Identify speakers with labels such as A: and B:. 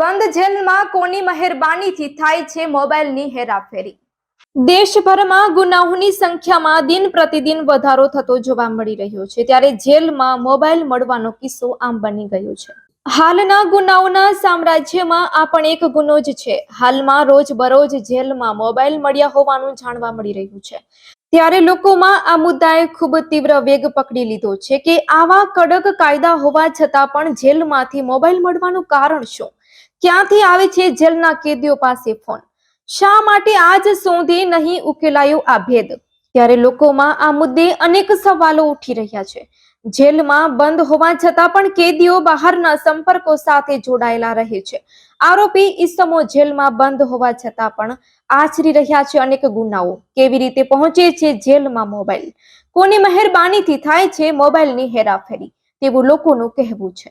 A: બંધ જેલમાં કોની મહેરબાનીથી થાય છે મોબાઈલની હેરાફેરી? દેશભરમાં ગુનાહોની સંખ્યામાં દિન પ્રતિદિન વધારો થતો જોવા મળી રહ્યો છે. ત્યારે જેલમાં મોબાઈલ મળવાનો કિસ્સો આમ બની ગયો છે. હાલના ગુનાઓના સામ્રાજ્યમાં આ પણ એક ગુનો જ છે. હાલમાં રોજ બરોજ જેલમાં મોબાઈલ મળ્યા હોવાનું જાણવા મળી રહ્યું છે. ત્યારે લોકોમાં આ મુદ્દાએ ખૂબ તીવ્ર વેગ પકડી લીધો છે કે આવા કડક કાયદા હોવા છતાં પણ જેલમાંથી મોબાઈલ મળવાનું કારણ શું? ક્યાંથી આવે છે જેલના કેદીઓ પાસે ફોન? શા માટે આજ સુધી નહીં ઉકેલાયો આ ભેદ? ત્યારે લોકોમાં આ મુદ્દે અનેક સવાલો ઉઠી રહ્યા છે. જેલમાં બંધ હોવા છતાં પણ કેદીઓ બહારના સંપર્કો સાથે જોડાયેલા રહે છે. આરોપી ઈસમો જેલમાં બંધ હોવા છતાં પણ આચરી રહ્યા છે અનેક ગુનાઓ. કેવી રીતે પહોંચે છે જેલમાં મોબાઈલ? કોની મહેરબાનીથી થાય છે મોબાઈલની હેરાફેરી? તેવું લોકોનું કહેવું છે.